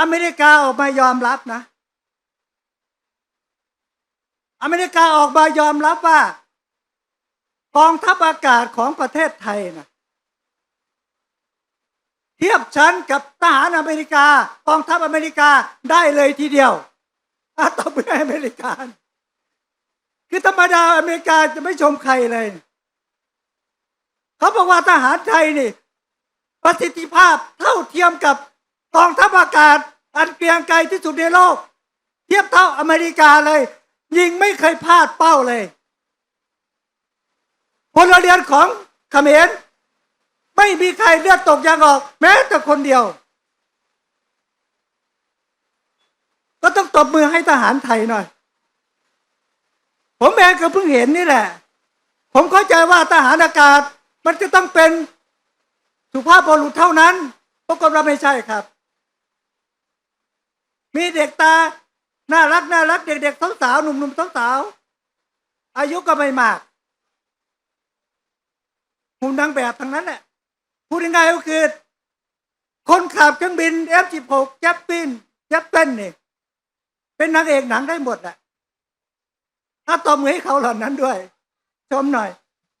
อเมริกาออกมายอมรับนะ อเมริกาออกมายอมรับว่ากองทัพอากาศของประเทศไทยนะเทียบชั้นกับทหารอเมริกากองทัพอเมริกาได้เลยทีเดียวอาตบมือให้อเมริกา คือธรรมดาอเมริกาจะไม่ชมใครเลย เขาบอกว่าทหารไทยนี่ ประสิทธิภาพเท่าเทียมกับ กองทัพอากาศ อันเกรียงไกรที่สุดในโลก เทียบเท่าอเมริกาเลย ยิงไม่เคยพลาดเป้าเลยพลเรือนของเขมรไม่มีใครเลือดตกยางออก แม้แต่คนเดียว ก็ต้องตบมือให้ทหารไทยหน่อย ผมเองก็เพิ่งเห็นนี่แหละ ผมเข้าใจว่าทหารอากาศมันจะต้องเป็นสุภาพบุรุษเท่านั้นปรากฏว่าไม่ใช่ครับ มีเด็กตา น่ารักน่ารักเด็กๆทั้งสาวหนุ่มๆทั้งสาว อายุก็ไม่มากหุ่นนางแบบทั้งนั้นแหละพูดง่ายๆก็คือ คนขับเครื่องบิน F16 แจ็ปปินแจ็ปเป็นนี่เป็นนางเอกหนังได้หมดแหละถ้าตบมือให้เขาเหล่านั้นด้วย ชมหน่อย